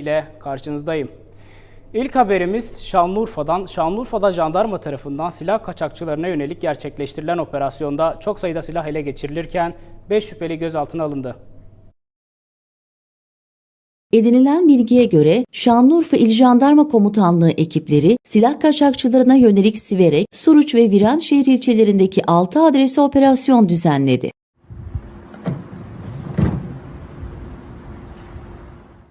ile karşınızdayım. İlk haberimiz Şanlıurfa'dan. Şanlıurfa'da jandarma tarafından silah kaçakçılarına yönelik gerçekleştirilen operasyonda çok sayıda silah ele geçirilirken 5 şüpheli gözaltına alındı. Edinilen bilgiye göre Şanlıurfa İl Jandarma Komutanlığı ekipleri silah kaçakçılarına yönelik Siverek, Suruç ve Viranşehir ilçelerindeki 6 adrese operasyon düzenledi.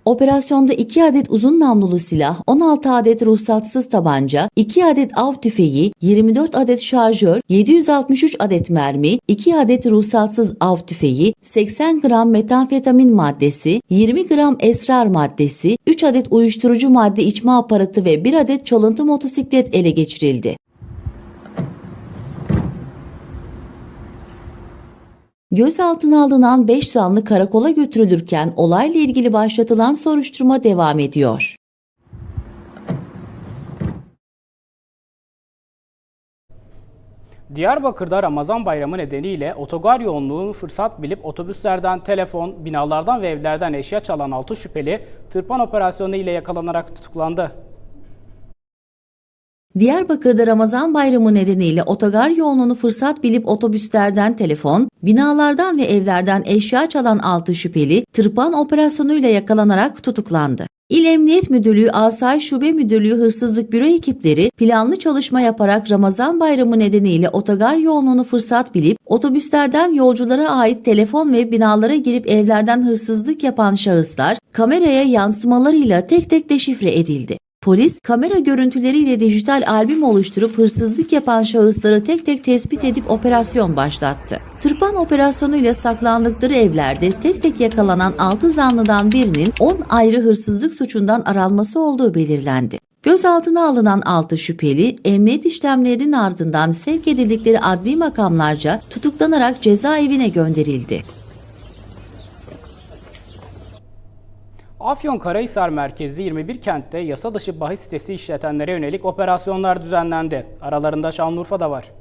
Operasyonda 2 adet uzun namlulu silah, 16 adet ruhsatsız tabanca, 2 adet av tüfeği, 24 adet şarjör, 763 adet mermi, 2 adet ruhsatsız av tüfeği, 80 gram metamfetamin maddesi, 20 gram esrar maddesi, 3 adet uyuşturucu madde içme aparatı ve 1 adet çalıntı motosiklet ele geçirildi. Gözaltına alınan 5 zanlı karakola götürülürken olayla ilgili başlatılan soruşturma devam ediyor. Diyarbakır'da Ramazan bayramı nedeniyle otogar yoğunluğunu fırsat bilip otobüslerden, telefon, binalardan ve evlerden eşya çalan 6 şüpheli tırpan operasyonu ile yakalanarak tutuklandı. Diyarbakır'da Ramazan bayramı nedeniyle otogar yoğunluğunu fırsat bilip otobüslerden telefon, binalardan ve evlerden eşya çalan 6 şüpheli tırpan operasyonuyla yakalanarak tutuklandı. İl Emniyet Müdürlüğü Asayiş Şube Müdürlüğü Hırsızlık Büro ekipleri planlı çalışma yaparak Ramazan bayramı nedeniyle otogar yoğunluğunu fırsat bilip otobüslerden yolculara ait telefon ve binalara girip evlerden hırsızlık yapan şahıslar kameraya yansımalarıyla tek tek deşifre edildi. Polis kamera görüntüleriyle dijital albüm oluşturup hırsızlık yapan şahısları tek tek tespit edip operasyon başlattı. Tırpan operasyonuyla saklandıkları evlerde tek tek yakalanan 6 zanlıdan birinin 10 ayrı hırsızlık suçundan aranması olduğu belirlendi. Gözaltına alınan 6 şüpheli, emniyet işlemlerinin ardından sevk edildikleri adli makamlarca tutuklanarak cezaevine gönderildi. Afyonkarahisar merkezli 21 kentte yasa dışı bahis sitesi işletenlere yönelik operasyonlar düzenlendi. Aralarında Şanlıurfa da var.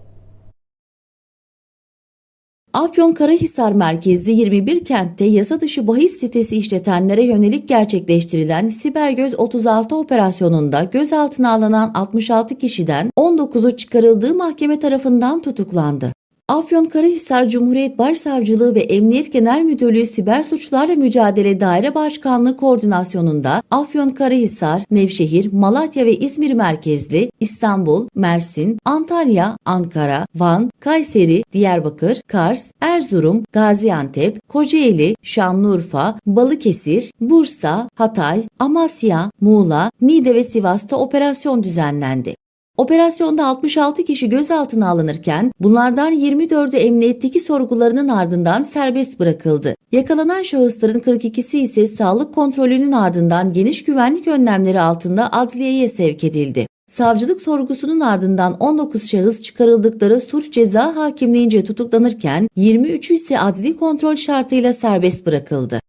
Afyonkarahisar merkezli 21 kentte yasa dışı bahis sitesi işletenlere yönelik gerçekleştirilen Sibergöz 36 operasyonunda gözaltına alınan 66 kişiden 19'u çıkarıldığı mahkeme tarafından tutuklandı. Afyonkarahisar Cumhuriyet Başsavcılığı ve Emniyet Genel Müdürlüğü Siber Suçlarla Mücadele Daire Başkanlığı koordinasyonunda Afyonkarahisar, Nevşehir, Malatya ve İzmir merkezli İstanbul, Mersin, Antalya, Ankara, Van, Kayseri, Diyarbakır, Kars, Erzurum, Gaziantep, Kocaeli, Şanlıurfa, Balıkesir, Bursa, Hatay, Amasya, Muğla, Niğde ve Sivas'ta operasyon düzenlendi. Operasyonda 66 kişi gözaltına alınırken bunlardan 24'ü emniyetteki sorgularının ardından serbest bırakıldı. Yakalanan şahısların 42'si ise sağlık kontrolünün ardından geniş güvenlik önlemleri altında adliyeye sevk edildi. Savcılık sorgusunun ardından 19 şahıs çıkarıldıkları suç ceza hakimliğince tutuklanırken 23'ü ise adli kontrol şartıyla serbest bırakıldı.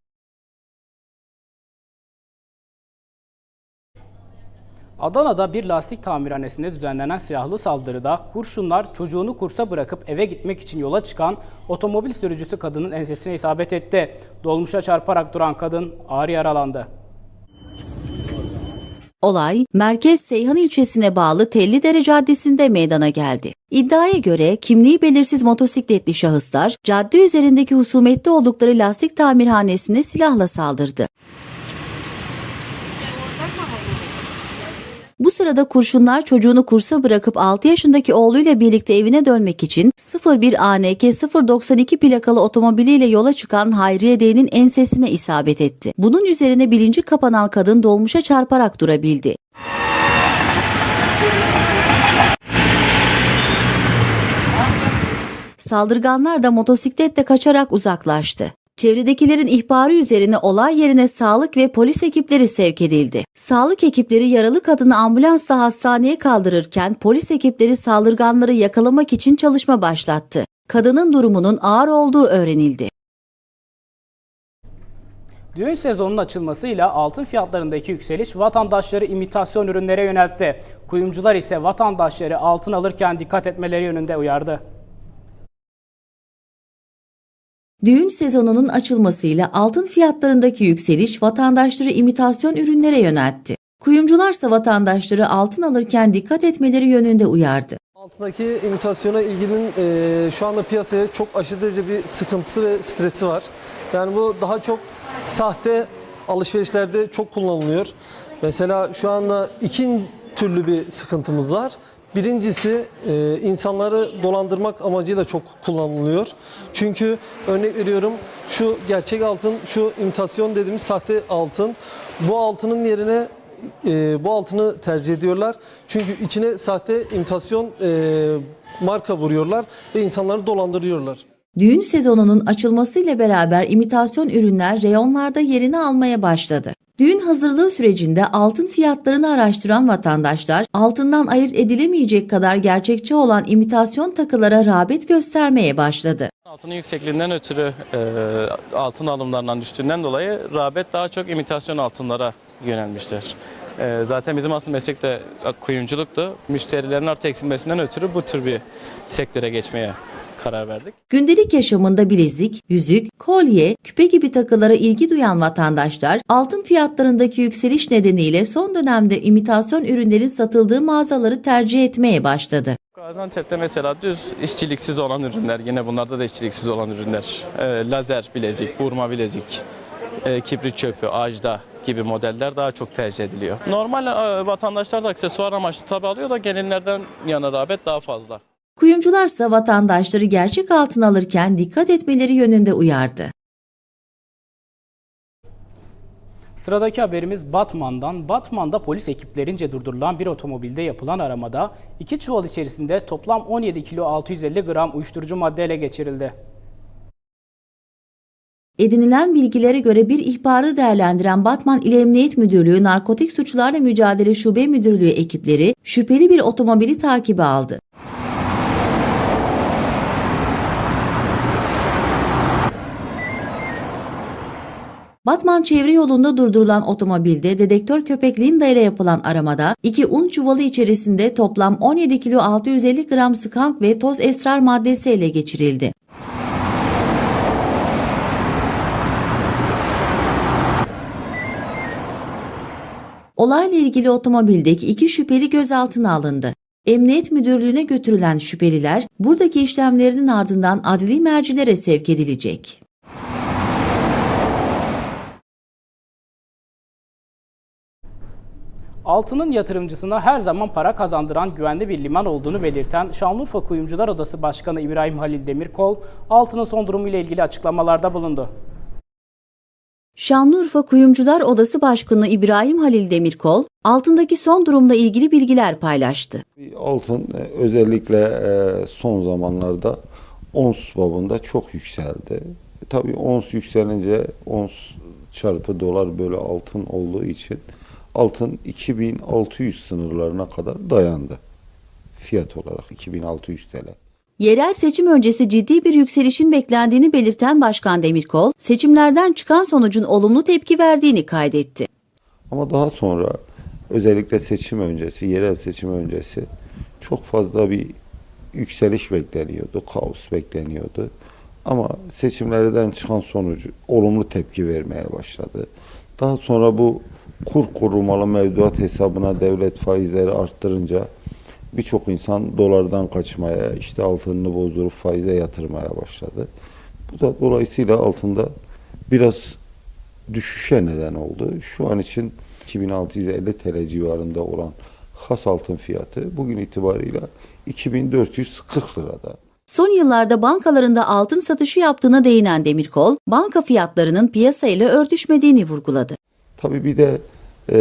Adana'da bir lastik tamirhanesinde düzenlenen silahlı saldırıda kurşunlar çocuğunu kursa bırakıp eve gitmek için yola çıkan otomobil sürücüsü kadının ensesine isabet etti. Dolmuşa çarparak duran kadın ağır yaralandı. Olay, Merkez Seyhan ilçesine bağlı Tellidere Caddesi'nde meydana geldi. İddiaya göre kimliği belirsiz motosikletli şahıslar cadde üzerindeki husumetli oldukları lastik tamirhanesine silahla saldırdı. Bu sırada kurşunlar çocuğunu kursa bırakıp 6 yaşındaki oğluyla birlikte evine dönmek için 01 ANK 092 plakalı otomobiliyle yola çıkan Hayriye D'nin ensesine isabet etti. Bunun üzerine bilinci kapanan kadın dolmuşa çarparak durabildi. Saldırganlar da motosikletle kaçarak uzaklaştı. Çevredekilerin ihbarı üzerine olay yerine sağlık ve polis ekipleri sevk edildi. Sağlık ekipleri yaralı kadını ambulansla hastaneye kaldırırken polis ekipleri saldırganları yakalamak için çalışma başlattı. Kadının durumunun ağır olduğu öğrenildi. Düğün sezonunun açılmasıyla altın fiyatlarındaki yükseliş vatandaşları imitasyon ürünlere yöneltti. Kuyumcular ise vatandaşları altın alırken dikkat etmeleri yönünde uyardı. Düğün sezonunun açılmasıyla altın fiyatlarındaki yükseliş vatandaşları imitasyon ürünlere yöneltti. Kuyumcularsa vatandaşları altın alırken dikkat etmeleri yönünde uyardı. Altındaki imitasyona ilginin e, şu anda piyasaya çok aşırı bir sıkıntısı ve stresi var. Yani bu daha çok sahte alışverişlerde çok kullanılıyor. Mesela şu anda iki türlü bir sıkıntımız var. Birincisi e, insanları dolandırmak amacıyla çok kullanılıyor. Çünkü örnek veriyorum şu gerçek altın, şu imitasyon dediğimiz sahte altın. Bu altının yerine e, bu altını tercih ediyorlar. Çünkü içine sahte imitasyon e, marka vuruyorlar ve insanları dolandırıyorlar. Düğün sezonunun açılmasıyla beraber imitasyon ürünler reyonlarda yerini almaya başladı. Düğün hazırlığı sürecinde altın fiyatlarını araştıran vatandaşlar altından ayırt edilemeyecek kadar gerçekçi olan imitasyon takılara rağbet göstermeye başladı. Altının yüksekliğinden ötürü e, altın alımlarından düştüğünden dolayı rağbet daha çok imitasyon altınlara yönelmiştir. E, zaten bizim asıl meslek de kuyumculuktu. Müşterilerin artı eksilmesinden ötürü bu tür bir sektöre geçmeye karar verdik. Gündelik yaşamında bilezik, yüzük, kolye, küpe gibi takılara ilgi duyan vatandaşlar altın fiyatlarındaki yükseliş nedeniyle son dönemde imitasyon ürünlerin satıldığı mağazaları tercih etmeye başladı. Gaziantep'te mesela düz işçiliksiz olan ürünler, yine bunlarda da işçiliksiz olan ürünler, e, lazer bilezik, burma bilezik, e, kibrit çöpü, ajda gibi modeller daha çok tercih ediliyor. Normal e, vatandaşlar da aksesuar amaçlı tabi alıyor da gelinlerden yana rağbet daha fazla. Kuyumcularsa vatandaşları gerçek altın alırken dikkat etmeleri yönünde uyardı. Sıradaki haberimiz Batman'dan. Batman'da polis ekiplerince durdurulan bir otomobilde yapılan aramada iki çuval içerisinde toplam 17 kilo 650 gram uyuşturucu madde ele geçirildi. Edinilen bilgilere göre bir ihbarı değerlendiren Batman İl Emniyet Müdürlüğü Narkotik Suçlarla Mücadele Şube Müdürlüğü ekipleri şüpheli bir otomobili takibe aldı. Batman çevre yolunda durdurulan otomobilde dedektör köpek Linda ile yapılan aramada iki un çuvalı içerisinde toplam 17 kilo 650 gram skank ve toz esrar maddesi ele geçirildi. Olayla ilgili otomobildeki iki şüpheli gözaltına alındı. Emniyet Müdürlüğü'ne götürülen şüpheliler buradaki işlemlerinin ardından adli mercilere sevk edilecek. Altının yatırımcısına her zaman para kazandıran güvenli bir liman olduğunu belirten Şanlıurfa Kuyumcular Odası Başkanı İbrahim Halil Demirkol, altının son durumu ile ilgili açıklamalarda bulundu. Şanlıurfa Kuyumcular Odası Başkanı İbrahim Halil Demirkol, altındaki son durumla ilgili bilgiler paylaştı. Altın e, özellikle e, son zamanlarda ons babında çok yükseldi. Tabii ons yükselince ons çarpı dolar bölü altın olduğu için altın 2600 sınırlarına kadar dayandı. Fiyat olarak 2600 TL. Yerel seçim öncesi ciddi bir yükselişin beklendiğini belirten Başkan Demirkol, seçimlerden çıkan sonucun olumlu tepki verdiğini kaydetti. Ama daha sonra özellikle seçim öncesi, yerel seçim öncesi çok fazla bir yükseliş bekleniyordu, kaos bekleniyordu. Ama seçimlerden çıkan sonucu olumlu tepki vermeye başladı. Daha sonra bu kur korumalı mevduat hesabına devlet faizleri arttırınca birçok insan dolardan kaçmaya, işte altınını bozdurup faize yatırmaya başladı. Bu da dolayısıyla altında biraz düşüşe neden oldu. Şu an için 2650 TL civarında olan has altın fiyatı bugün itibarıyla 2440 lirada. Son yıllarda bankalarında altın satışı yaptığına değinen Demirkol, banka fiyatlarının piyasa ile örtüşmediğini vurguladı. Tabii bir de e,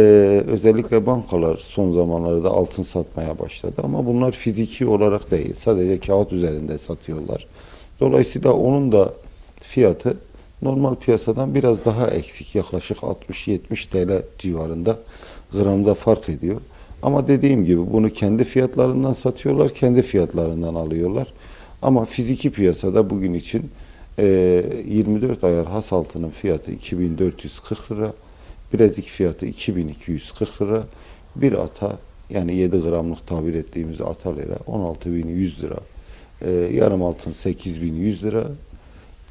özellikle bankalar son zamanlarda altın satmaya başladı ama bunlar fiziki olarak değil. Sadece kağıt üzerinde satıyorlar. Dolayısıyla onun da fiyatı normal piyasadan biraz daha eksik. Yaklaşık 60-70 TL civarında gramda fark ediyor. Ama dediğim gibi bunu kendi fiyatlarından satıyorlar, kendi fiyatlarından alıyorlar. Ama fiziki piyasada bugün için e, 24 ayar has altının fiyatı 2440 lira. Bilezik fiyatı 2240 lira. Bir ata yani 7 gramlık tabir ettiğimiz ata lira 16100 lira. Ee, yarım altın 8100 lira.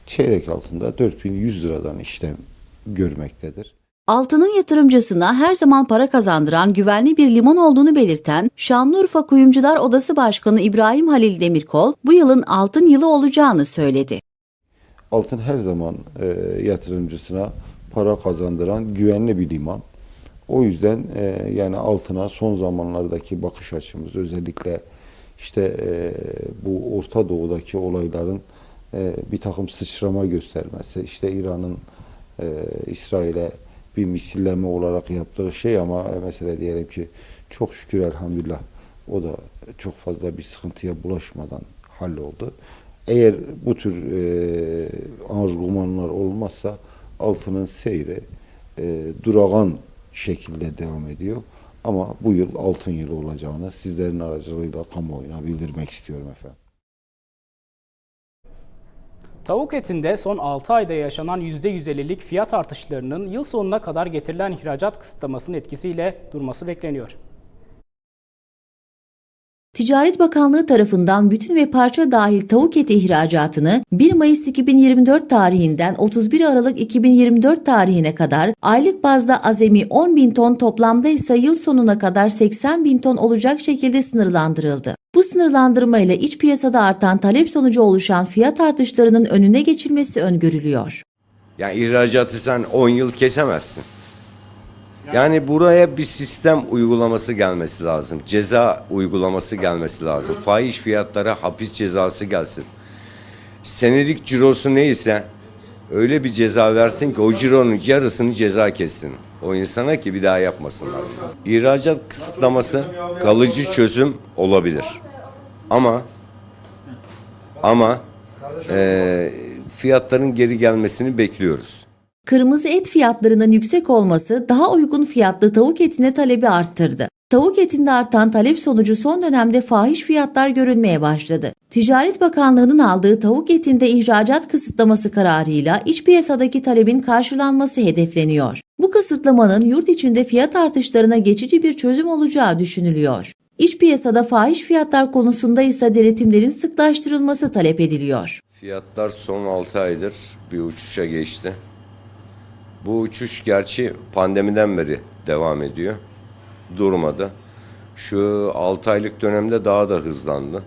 çeyrek altında 4100 liradan işlem görmektedir. Altının yatırımcısına her zaman para kazandıran güvenli bir liman olduğunu belirten Şanlıurfa Kuyumcular Odası Başkanı İbrahim Halil Demirkol, bu yılın altın yılı olacağını söyledi. Altın her zaman e, yatırımcısına para kazandıran güvenli bir liman. O yüzden e, yani altına son zamanlardaki bakış açımız özellikle işte e, bu Orta Doğu'daki olayların e, bir takım sıçrama göstermesi, işte İran'ın e, İsrail'e bir misilleme olarak yaptığı şey ama mesela diyelim ki çok şükür elhamdülillah o da çok fazla bir sıkıntıya bulaşmadan halloldu. Eğer bu tür e, argümanlar olmazsa altının seyri e, durağan şekilde devam ediyor. Ama bu yıl altın yılı olacağını sizlerin aracılığıyla kamuoyuna bildirmek istiyorum efendim. Tavuk etinde son 6 ayda yaşanan %150'lik fiyat artışlarının yıl sonuna kadar getirilen ihracat kısıtlamasının etkisiyle durması bekleniyor. Ticaret Bakanlığı tarafından bütün ve parça dahil tavuk eti ihracatını 1 Mayıs 2024 tarihinden 31 Aralık 2024 tarihine kadar aylık bazda azami 10 bin ton toplamda ise yıl sonuna kadar 80 bin ton olacak şekilde sınırlandırıldı. Bu sınırlandırma ile iç piyasada artan talep sonucu oluşan fiyat artışlarının önüne geçilmesi öngörülüyor. Yani ihracatı sen 10 yıl kesemezsin. Yani buraya bir sistem uygulaması gelmesi lazım. Ceza uygulaması gelmesi lazım. Fahiş fiyatlara hapis cezası gelsin. Senelik cirosu neyse öyle bir ceza versin ki o cironun yarısını ceza kessin. O insana ki bir daha yapmasınlar. İhracat kısıtlaması kalıcı çözüm olabilir. Ama ama eee, fiyatların geri gelmesini bekliyoruz. Kırmızı et fiyatlarının yüksek olması daha uygun fiyatlı tavuk etine talebi arttırdı. Tavuk etinde artan talep sonucu son dönemde fahiş fiyatlar görünmeye başladı. Ticaret Bakanlığı'nın aldığı tavuk etinde ihracat kısıtlaması kararıyla iç piyasadaki talebin karşılanması hedefleniyor. Bu kısıtlamanın yurt içinde fiyat artışlarına geçici bir çözüm olacağı düşünülüyor. İç piyasada fahiş fiyatlar konusunda ise denetimlerin sıklaştırılması talep ediliyor. Fiyatlar son 6 aydır bir uçuşa geçti. Bu uçuş gerçi pandemiden beri devam ediyor. Durmadı. Şu 6 aylık dönemde daha da hızlandı.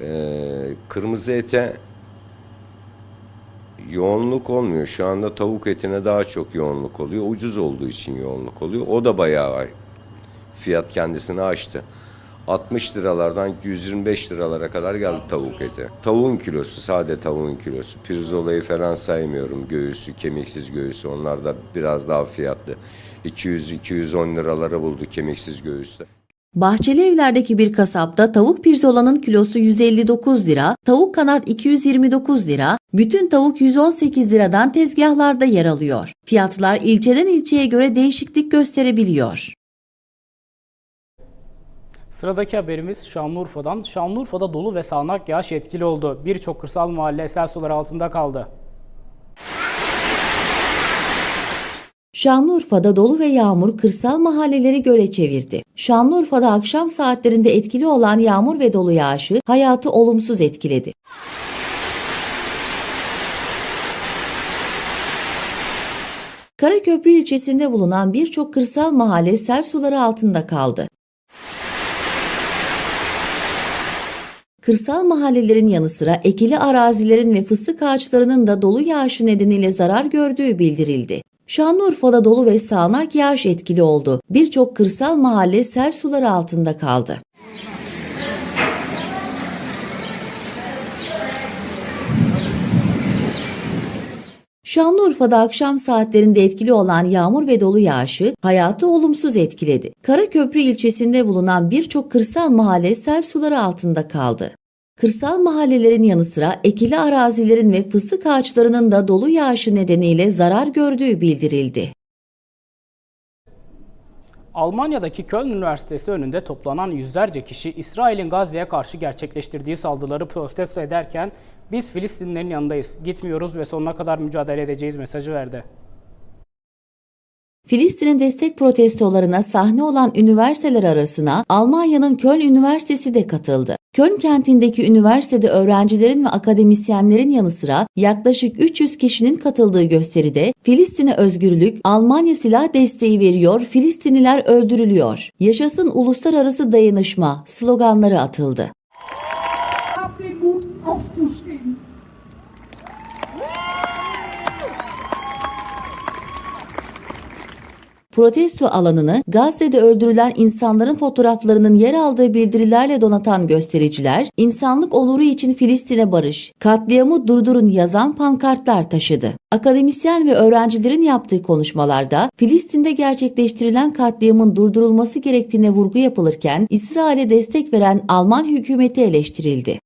Ee, kırmızı ete yoğunluk olmuyor. Şu anda tavuk etine daha çok yoğunluk oluyor. Ucuz olduğu için yoğunluk oluyor. O da bayağı fiyat kendisini aştı. 60 liralardan 125 liralara kadar geldi tavuk eti. Tavuğun kilosu, sade tavuğun kilosu. Pirzolayı falan saymıyorum. Göğüsü, kemiksiz göğüsü onlar da biraz daha fiyatlı. 200-210 liralara buldu kemiksiz göğüsler. Bahçeli evlerdeki bir kasapta tavuk pirzolanın kilosu 159 lira, tavuk kanat 229 lira, bütün tavuk 118 liradan tezgahlarda yer alıyor. Fiyatlar ilçeden ilçeye göre değişiklik gösterebiliyor. Sıradaki haberimiz Şanlıurfa'dan. Şanlıurfa'da dolu ve sağanak yağış etkili oldu. Birçok kırsal mahalle sel suları altında kaldı. Şanlıurfa'da dolu ve yağmur kırsal mahalleleri göle çevirdi. Şanlıurfa'da akşam saatlerinde etkili olan yağmur ve dolu yağışı hayatı olumsuz etkiledi. Karaköprü ilçesinde bulunan birçok kırsal mahalle sel suları altında kaldı. Kırsal mahallelerin yanı sıra ekili arazilerin ve fıstık ağaçlarının da dolu yağışı nedeniyle zarar gördüğü bildirildi. Şanlıurfa'da dolu ve sağanak yağış etkili oldu. Birçok kırsal mahalle sel suları altında kaldı. Şanlıurfa'da akşam saatlerinde etkili olan yağmur ve dolu yağışı hayatı olumsuz etkiledi. Karaköprü ilçesinde bulunan birçok kırsal mahalle sel suları altında kaldı. Kırsal mahallelerin yanı sıra ekili arazilerin ve fıstık ağaçlarının da dolu yağışı nedeniyle zarar gördüğü bildirildi. Almanya'daki Köln Üniversitesi önünde toplanan yüzlerce kişi İsrail'in Gazze'ye karşı gerçekleştirdiği saldırıları protesto ederken biz Filistinlilerin yanındayız, gitmiyoruz ve sonuna kadar mücadele edeceğiz mesajı verdi. Filistin'in destek protestolarına sahne olan üniversiteler arasına Almanya'nın Köln Üniversitesi de katıldı. Köln kentindeki üniversitede öğrencilerin ve akademisyenlerin yanı sıra yaklaşık 300 kişinin katıldığı gösteride Filistin'e özgürlük, Almanya silah desteği veriyor, Filistinliler öldürülüyor. Yaşasın uluslararası dayanışma sloganları atıldı. Protesto alanını Gazze'de öldürülen insanların fotoğraflarının yer aldığı bildirilerle donatan göstericiler, insanlık onuru için Filistin'e barış, katliamı durdurun yazan pankartlar taşıdı. Akademisyen ve öğrencilerin yaptığı konuşmalarda Filistin'de gerçekleştirilen katliamın durdurulması gerektiğine vurgu yapılırken İsrail'e destek veren Alman hükümeti eleştirildi.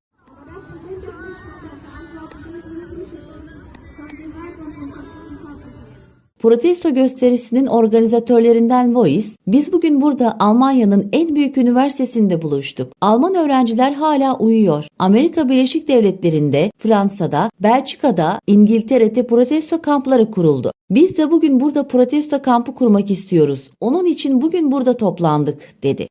Protesto gösterisinin organizatörlerinden Voice, biz bugün burada Almanya'nın en büyük üniversitesinde buluştuk. Alman öğrenciler hala uyuyor. Amerika Birleşik Devletleri'nde, Fransa'da, Belçika'da, İngiltere'de protesto kampları kuruldu. Biz de bugün burada protesto kampı kurmak istiyoruz. Onun için bugün burada toplandık, dedi.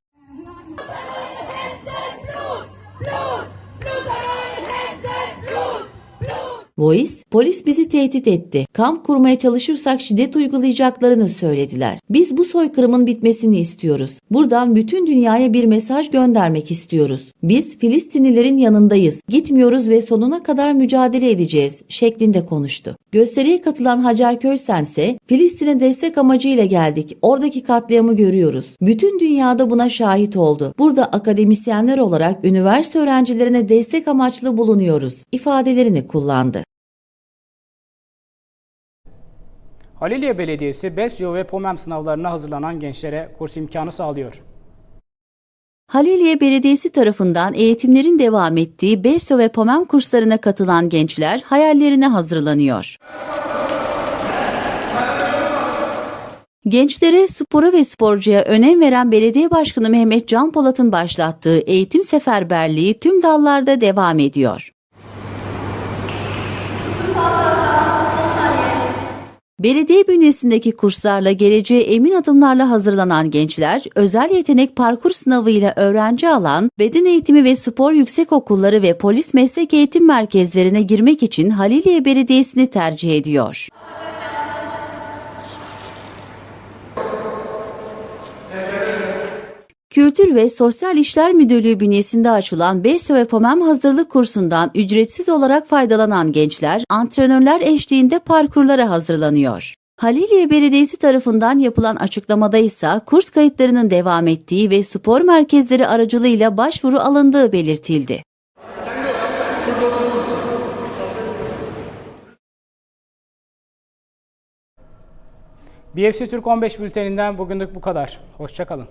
Voice, polis bizi tehdit etti. Kamp kurmaya çalışırsak şiddet uygulayacaklarını söylediler. Biz bu soykırımın bitmesini istiyoruz. Buradan bütün dünyaya bir mesaj göndermek istiyoruz. Biz Filistinlilerin yanındayız. Gitmiyoruz ve sonuna kadar mücadele edeceğiz şeklinde konuştu. Gösteriye katılan Hacer Köysen ise Filistin'e destek amacıyla geldik. Oradaki katliamı görüyoruz. Bütün dünyada buna şahit oldu. Burada akademisyenler olarak üniversite öğrencilerine destek amaçlı bulunuyoruz ifadelerini kullandı. Haliliye Belediyesi BESYO ve POMEM sınavlarına hazırlanan gençlere kurs imkanı sağlıyor. Haliliye Belediyesi tarafından eğitimlerin devam ettiği BESO ve POMEM kurslarına katılan gençler hayallerine hazırlanıyor. Gençlere, spora ve sporcuya önem veren Belediye Başkanı Mehmet Can Polat'ın başlattığı eğitim seferberliği tüm dallarda devam ediyor. Belediye bünyesindeki kurslarla geleceğe emin adımlarla hazırlanan gençler, özel yetenek parkur sınavıyla öğrenci alan, beden eğitimi ve spor yüksekokulları ve polis meslek eğitim merkezlerine girmek için Haliliye Belediyesi'ni tercih ediyor. Kültür ve Sosyal İşler Müdürlüğü bünyesinde açılan BESO ve POMEM hazırlık kursundan ücretsiz olarak faydalanan gençler, antrenörler eşliğinde parkurlara hazırlanıyor. Haliliye Belediyesi tarafından yapılan açıklamada ise kurs kayıtlarının devam ettiği ve spor merkezleri aracılığıyla başvuru alındığı belirtildi. BFC Türk 15 bülteninden bugünlük bu kadar. Hoşçakalın.